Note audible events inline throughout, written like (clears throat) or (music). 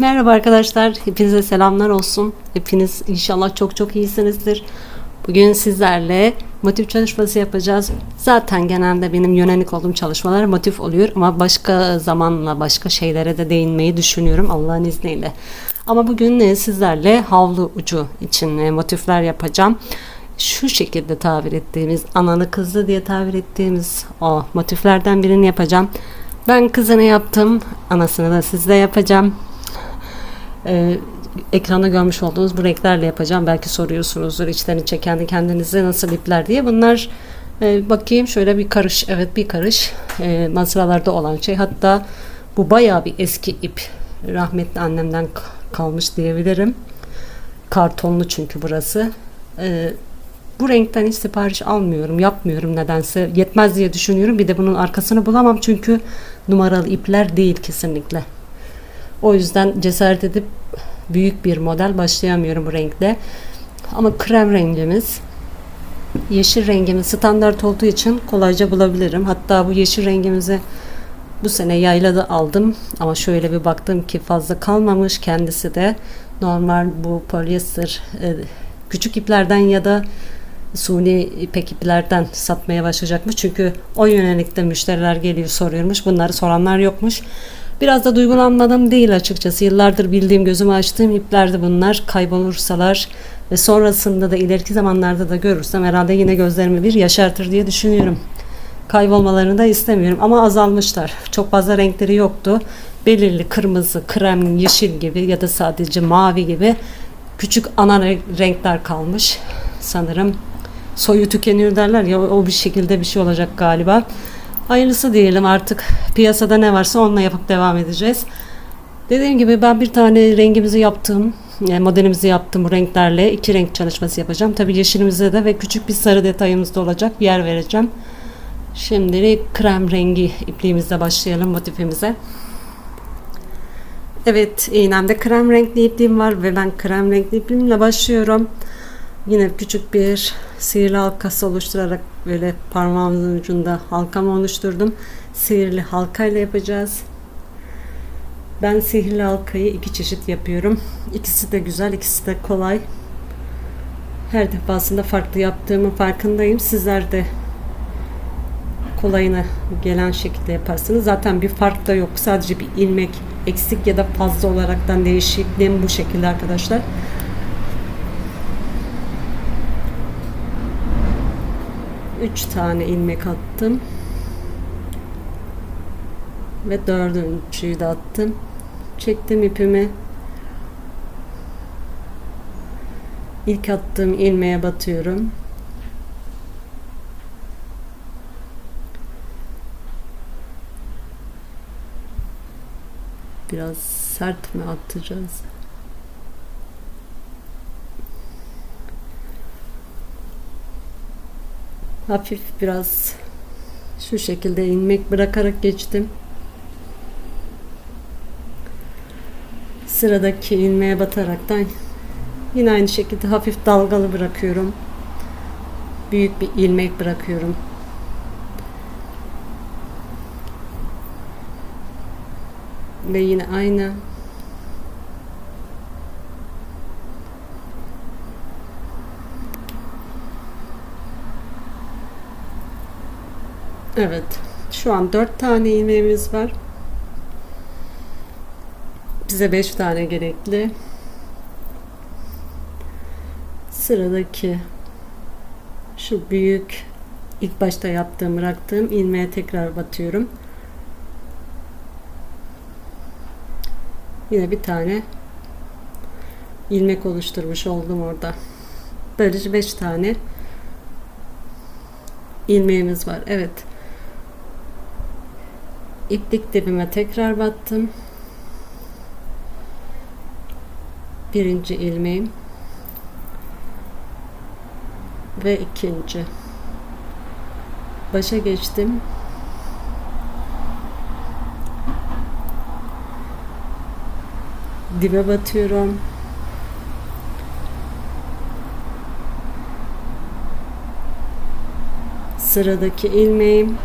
Merhaba arkadaşlar, hepinize selamlar olsun. Hepiniz inşallah çok çok iyisinizdir. Bugün sizlerle motif çalışması yapacağız. Zaten genelde benim yönelik olduğum çalışmalar motif oluyor ama başka zamanla başka şeylere de değinmeyi düşünüyorum Allah'ın izniyle. Ama bugün e, sizlerle havlu ucu için e, motifler yapacağım. Şu şekilde tabir ettiğimiz analı kızlı diye tabir ettiğimiz o motiflerden birini yapacağım. Ben kızını yaptım, anasını da sizde yapacağım. Ee, ekranda görmüş olduğunuz bu renklerle yapacağım. Belki soruyorsunuzdur içlerini çeken kendinize nasıl ipler diye. Bunlar e, bakayım şöyle bir karış. Evet bir karış. E, masralarda olan şey. Hatta bu bayağı bir eski ip. Rahmetli annemden kalmış diyebilirim. Kartonlu çünkü burası. E, bu renkten hiç sipariş almıyorum. Yapmıyorum nedense. Yetmez diye düşünüyorum. Bir de bunun arkasını bulamam. Çünkü numaralı ipler değil kesinlikle. O yüzden cesaret edip büyük bir model başlayamıyorum bu renkte. Ama krem rengimiz yeşil rengimiz standart olduğu için kolayca bulabilirim. Hatta bu yeşil rengimizi bu sene yaylada aldım ama şöyle bir baktım ki fazla kalmamış kendisi de normal bu polyester e, küçük iplerden ya da suni ipek iplerden satmaya başlayacakmış. Çünkü o yönelikte müşteriler geliyor soruyormuş. Bunları soranlar yokmuş. Biraz da duygulanmadım değil açıkçası. Yıllardır bildiğim gözümü açtığım iplerdi bunlar. Kaybolursalar ve sonrasında da ileriki zamanlarda da görürsem herhalde yine gözlerimi bir yaşartır diye düşünüyorum. Kaybolmalarını da istemiyorum ama azalmışlar. Çok fazla renkleri yoktu. Belirli kırmızı, krem, yeşil gibi ya da sadece mavi gibi küçük ana renkler kalmış sanırım. Soyu tükeniyor derler ya o bir şekilde bir şey olacak galiba. Hayırlısı diyelim artık piyasada ne varsa onunla yapıp devam edeceğiz. Dediğim gibi ben bir tane rengimizi yaptım. Yani modelimizi yaptım bu renklerle. iki renk çalışması yapacağım. Tabi yeşilimize de ve küçük bir sarı detayımız da olacak. Yer vereceğim. Şimdilik krem rengi ipliğimizle başlayalım motifimize. Evet iğnemde krem renkli ipliğim var ve ben krem renkli ipliğimle başlıyorum. Yine küçük bir sihirli halkası oluşturarak böyle parmağımın ucunda halkamı oluşturdum. Sihirli halkayla yapacağız. Ben sihirli halkayı iki çeşit yapıyorum. İkisi de güzel, ikisi de kolay. Her defasında farklı yaptığımın farkındayım. Sizler de kolayına gelen şekilde yaparsınız. Zaten bir fark da yok. Sadece bir ilmek eksik ya da fazla olaraktan değişikliğim bu şekilde arkadaşlar. 3 tane ilmek attım. Ve dördüncüyü de attım. Çektim ipimi. İlk attığım ilmeğe batıyorum. Biraz sert mi atacağız? Hafif biraz şu şekilde ilmek bırakarak geçtim. Sıradaki ilmeğe bataraktan yine aynı şekilde hafif dalgalı bırakıyorum. Büyük bir ilmek bırakıyorum. Ve yine aynı Evet. Şu an 4 tane ilmeğimiz var. Bize 5 tane gerekli. Sıradaki şu büyük ilk başta yaptığım bıraktığım ilmeğe tekrar batıyorum. Yine bir tane ilmek oluşturmuş oldum orada. Böylece 5 tane ilmeğimiz var. Evet iplik dibime tekrar battım. Birinci ilmeğim ve ikinci. Başa geçtim. Dibe batıyorum. Sıradaki ilmeğim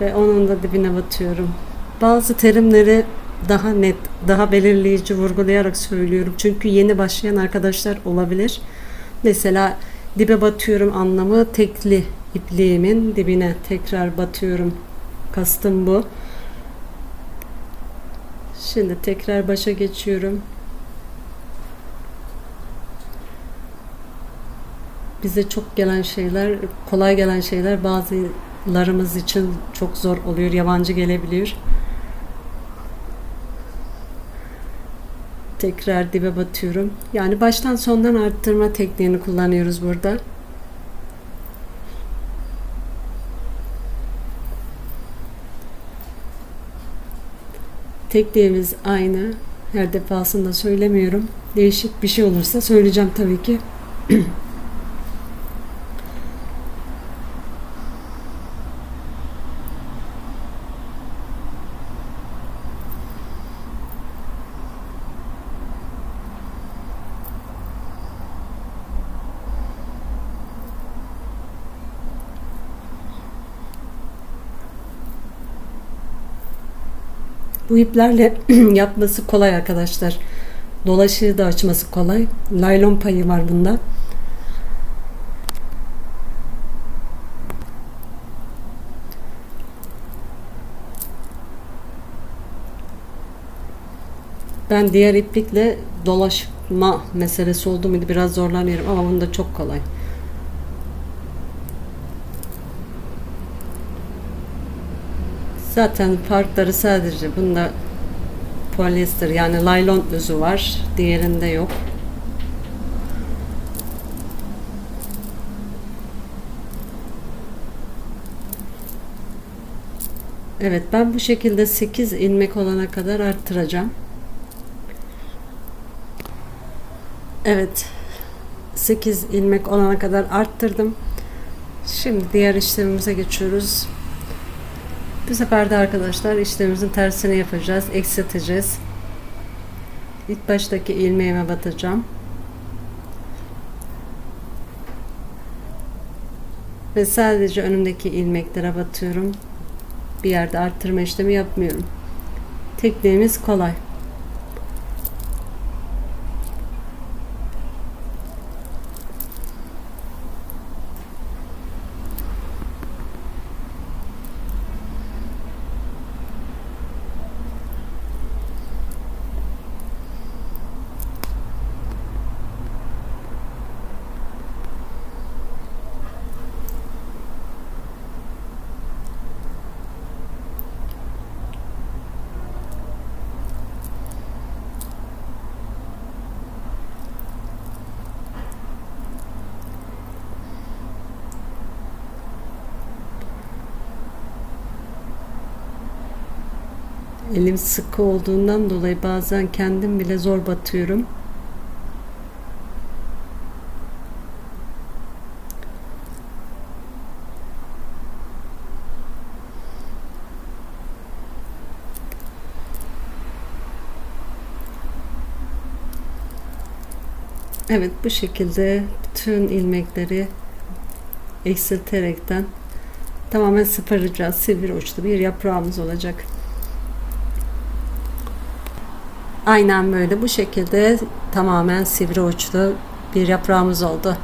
ve onun da dibine batıyorum. Bazı terimleri daha net, daha belirleyici vurgulayarak söylüyorum. Çünkü yeni başlayan arkadaşlar olabilir. Mesela dibe batıyorum anlamı tekli ipliğimin dibine tekrar batıyorum. Kastım bu. Şimdi tekrar başa geçiyorum. Bize çok gelen şeyler, kolay gelen şeyler bazılarımız için çok zor oluyor, yabancı gelebiliyor. Tekrar dibe batıyorum. Yani baştan sondan arttırma tekniğini kullanıyoruz burada. Tekniğimiz aynı. Her defasında söylemiyorum. Değişik bir şey olursa söyleyeceğim tabii ki. (clears throat) Bu iplerle (clears throat) yapması kolay arkadaşlar. Dolaşığı da açması kolay. Laylon payı var bunda. Ben diğer iplikle dolaşma meselesi oldu biraz zorlanıyorum ama bunda çok kolay. Zaten farkları sadece bunda polyester yani laylon özü var. Diğerinde yok. Evet ben bu şekilde 8 ilmek olana kadar arttıracağım. Evet 8 ilmek olana kadar arttırdım. Şimdi diğer işlemimize geçiyoruz. Bu sefer de arkadaşlar işlemimizin tersini yapacağız. Eksilteceğiz. İlk baştaki ilmeğime batacağım. Ve sadece önümdeki ilmeklere batıyorum. Bir yerde arttırma işlemi yapmıyorum. Tekniğimiz kolay. Elim sıkı olduğundan dolayı bazen kendim bile zor batıyorum. Evet bu şekilde bütün ilmekleri eksilterekten tamamen sıfırlayacağız. Sivri uçlu bir yaprağımız olacak. Aynen böyle bu şekilde tamamen sivri uçlu bir yaprağımız oldu.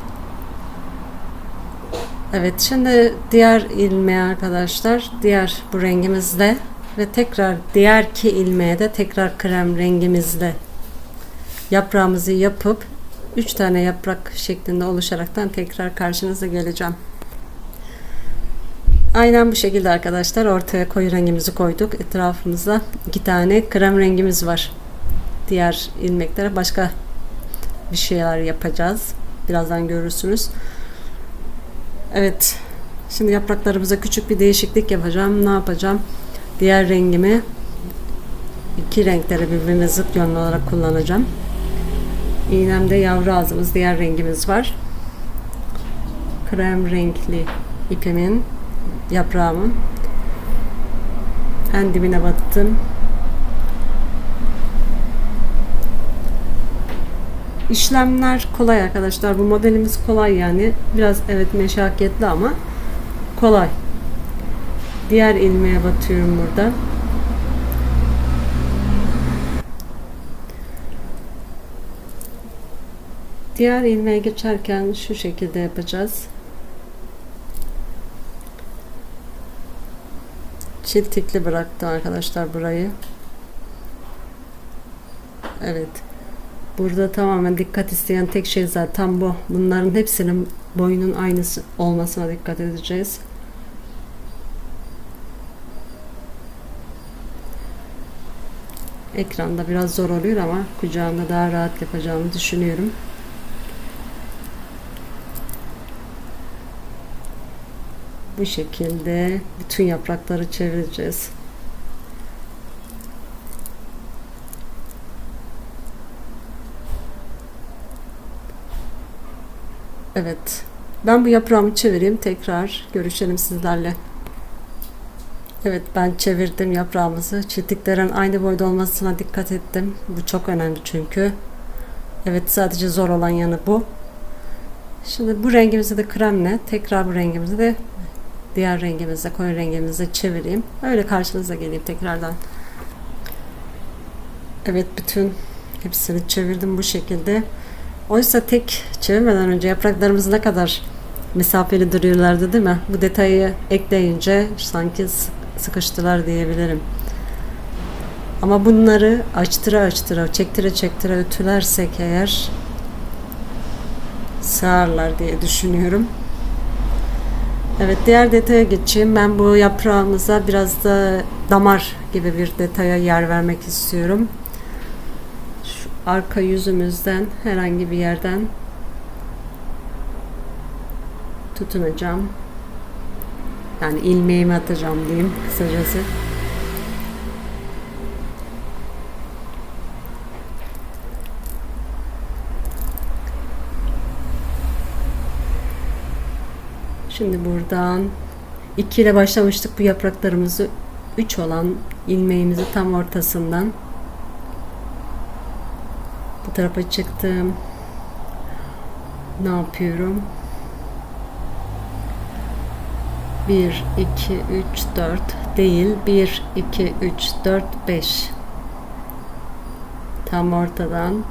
Evet şimdi diğer ilmeğe arkadaşlar diğer bu rengimizle ve tekrar diğer ki ilmeğe de tekrar krem rengimizle yaprağımızı yapıp 3 tane yaprak şeklinde oluşaraktan tekrar karşınıza geleceğim. Aynen bu şekilde arkadaşlar ortaya koyu rengimizi koyduk. Etrafımızda iki tane krem rengimiz var diğer ilmeklere başka bir şeyler yapacağız. Birazdan görürsünüz. Evet. Şimdi yapraklarımıza küçük bir değişiklik yapacağım. Ne yapacağım? Diğer rengimi iki renkleri birbirine zıt yönlü olarak kullanacağım. İğnemde yavru ağzımız diğer rengimiz var. Krem renkli ipimin yaprağımın en dibine battım. İşlemler kolay arkadaşlar. Bu modelimiz kolay yani. Biraz evet meşakkatli ama kolay. Diğer ilmeğe batıyorum burada. Diğer ilmeğe geçerken şu şekilde yapacağız. Çiltikli bıraktım arkadaşlar burayı. Evet. Burada tamamen dikkat isteyen tek şey zaten bu. Bunların hepsinin boyunun aynısı olmasına dikkat edeceğiz. Ekranda biraz zor oluyor ama kucağımda daha rahat yapacağımı düşünüyorum. Bu şekilde bütün yaprakları çevireceğiz. Evet. Ben bu yaprağımı çevireyim. Tekrar görüşelim sizlerle. Evet ben çevirdim yaprağımızı. Çitiklerin aynı boyda olmasına dikkat ettim. Bu çok önemli çünkü. Evet sadece zor olan yanı bu. Şimdi bu rengimizi de kremle tekrar bu rengimizi de diğer rengimizle koyu rengimizle çevireyim. Öyle karşınıza geleyim tekrardan. Evet bütün hepsini çevirdim bu şekilde. Oysa tek çevirmeden önce yapraklarımız ne kadar mesafeli duruyorlardı değil mi? Bu detayı ekleyince sanki sıkıştılar diyebilirim. Ama bunları açtıra açtıra, çektire çektire ötülersek eğer sığarlar diye düşünüyorum. Evet diğer detaya geçeyim. Ben bu yaprağımıza biraz da damar gibi bir detaya yer vermek istiyorum. Arka yüzümüzden herhangi bir yerden tutunacağım. Yani ilmeğimi atacağım diyeyim kısacası. Şimdi buradan 2 ile başlamıştık bu yapraklarımızı 3 olan ilmeğimizi tam ortasından bu tarafa çıktım. Ne yapıyorum? 1 2 3 4 değil. 1 2 3 4 5 tam ortadan.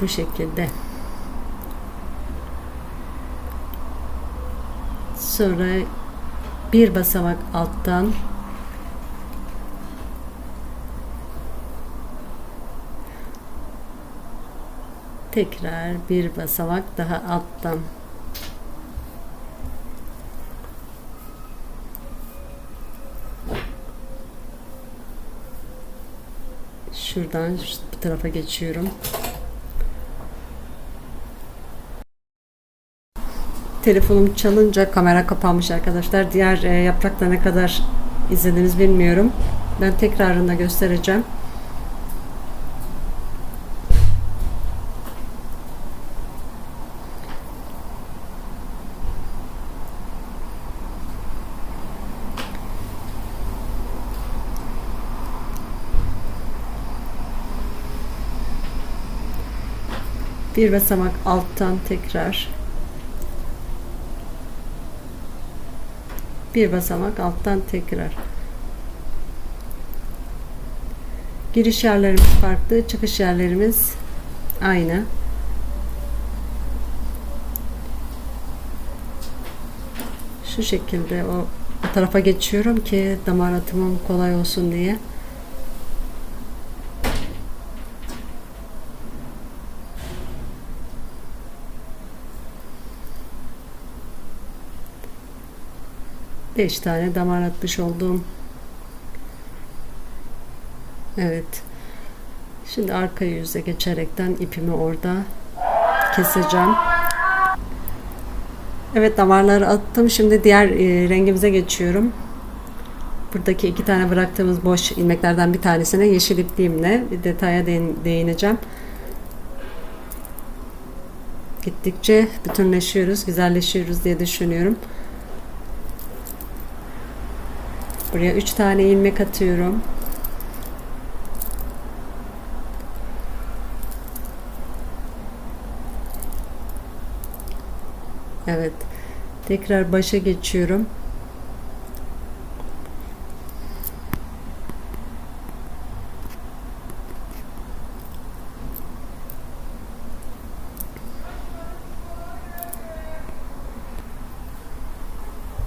Bu şekilde. Sonra bir basamak alttan tekrar bir basamak daha alttan. Şuradan bu tarafa geçiyorum. Telefonum çalınca kamera kapanmış arkadaşlar. Diğer e, yaprakta ne kadar izlediniz bilmiyorum. Ben tekrarında göstereceğim bir basamak alttan tekrar. Bir basamak alttan tekrar. Giriş yerlerimiz farklı çıkış yerlerimiz aynı. Şu şekilde o, o tarafa geçiyorum ki damar atımım kolay olsun diye 5 tane damar atmış oldum. Evet. Şimdi arka yüze geçerekten ipimi orada keseceğim. Evet damarları attım. Şimdi diğer e, rengimize geçiyorum. Buradaki iki tane bıraktığımız boş ilmeklerden bir tanesine yeşil ipliğimle bir detaya değineceğim. Gittikçe bütünleşiyoruz, güzelleşiyoruz diye düşünüyorum. Buraya 3 tane ilmek atıyorum. Evet. Tekrar başa geçiyorum.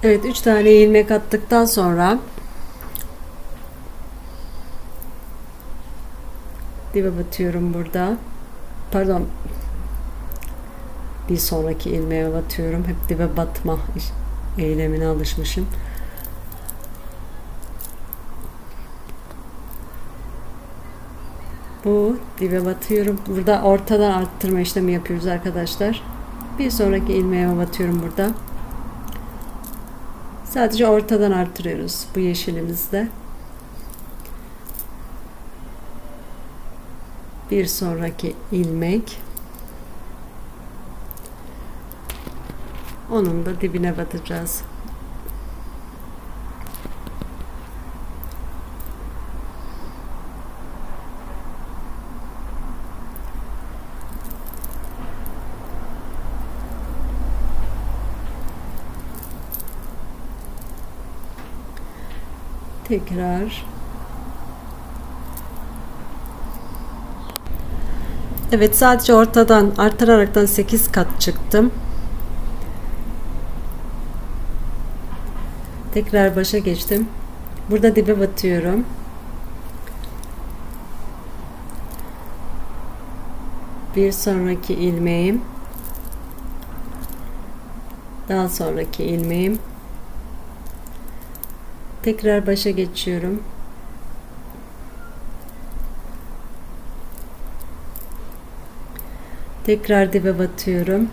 Evet 3 tane ilmek attıktan sonra dibe batıyorum burada. Pardon. Bir sonraki ilmeğe batıyorum. Hep dibe batma eylemine alışmışım. Bu dibe batıyorum. Burada ortadan arttırma işlemi yapıyoruz arkadaşlar. Bir sonraki ilmeğe batıyorum burada. Sadece ortadan arttırıyoruz bu yeşilimizde. Bir sonraki ilmek. Onun da dibine batacağız. Tekrar Evet sadece ortadan artıraraktan 8 kat çıktım. Tekrar başa geçtim. Burada dibe batıyorum. Bir sonraki ilmeğim. Daha sonraki ilmeğim. Tekrar başa geçiyorum. Tekrar dibe batıyorum.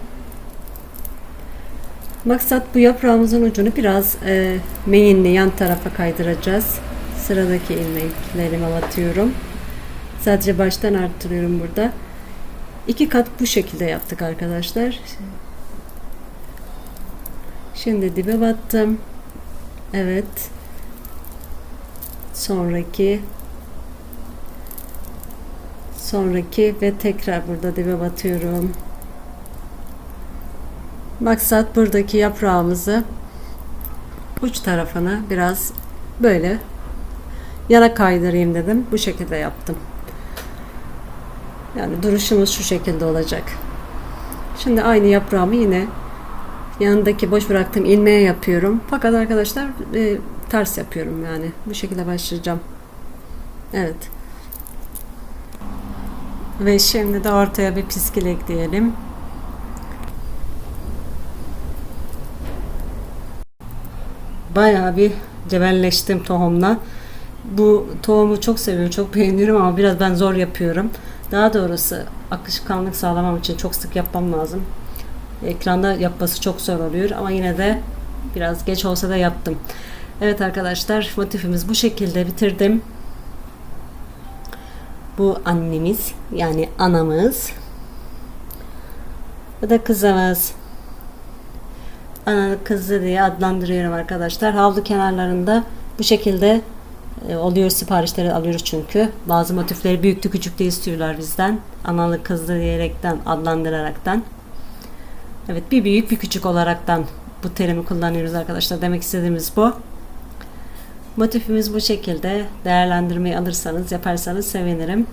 Maksat bu yaprağımızın ucunu biraz e, meyinli yan tarafa kaydıracağız. Sıradaki ilmeklerime batıyorum. Sadece baştan arttırıyorum burada. İki kat bu şekilde yaptık arkadaşlar. Şimdi dibe battım. Evet. Sonraki sonraki ve tekrar burada dibe batıyorum. Maksat buradaki yaprağımızı uç tarafına biraz böyle yana kaydırayım dedim. Bu şekilde yaptım. Yani duruşumuz şu şekilde olacak. Şimdi aynı yaprağımı yine yanındaki boş bıraktığım ilmeğe yapıyorum. Fakat arkadaşlar e, ters yapıyorum yani. Bu şekilde başlayacağım. Evet. Ve şimdi de ortaya bir piskil ekleyelim. Bayağı bir cebelleştim tohumla. Bu tohumu çok seviyorum, çok beğeniyorum ama biraz ben zor yapıyorum. Daha doğrusu akışkanlık sağlamam için çok sık yapmam lazım. Ekranda yapması çok zor oluyor ama yine de biraz geç olsa da yaptım. Evet arkadaşlar motifimiz bu şekilde bitirdim. Bu annemiz yani anamız. Bu da kızımız. Ana kızı diye adlandırıyorum arkadaşlar. Havlu kenarlarında bu şekilde e, oluyor siparişleri alıyoruz çünkü. Bazı motifleri büyüklü küçüklü istiyorlar bizden. Analı kızlı diyerekten adlandıraraktan. Evet bir büyük bir küçük olaraktan bu terimi kullanıyoruz arkadaşlar. Demek istediğimiz bu. Motifimiz bu şekilde. Değerlendirmeyi alırsanız, yaparsanız sevinirim.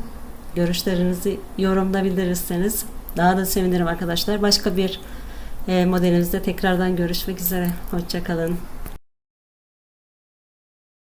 Görüşlerinizi yorumda bildirirseniz daha da sevinirim arkadaşlar. Başka bir e, modelimizde tekrardan görüşmek üzere. Hoşçakalın.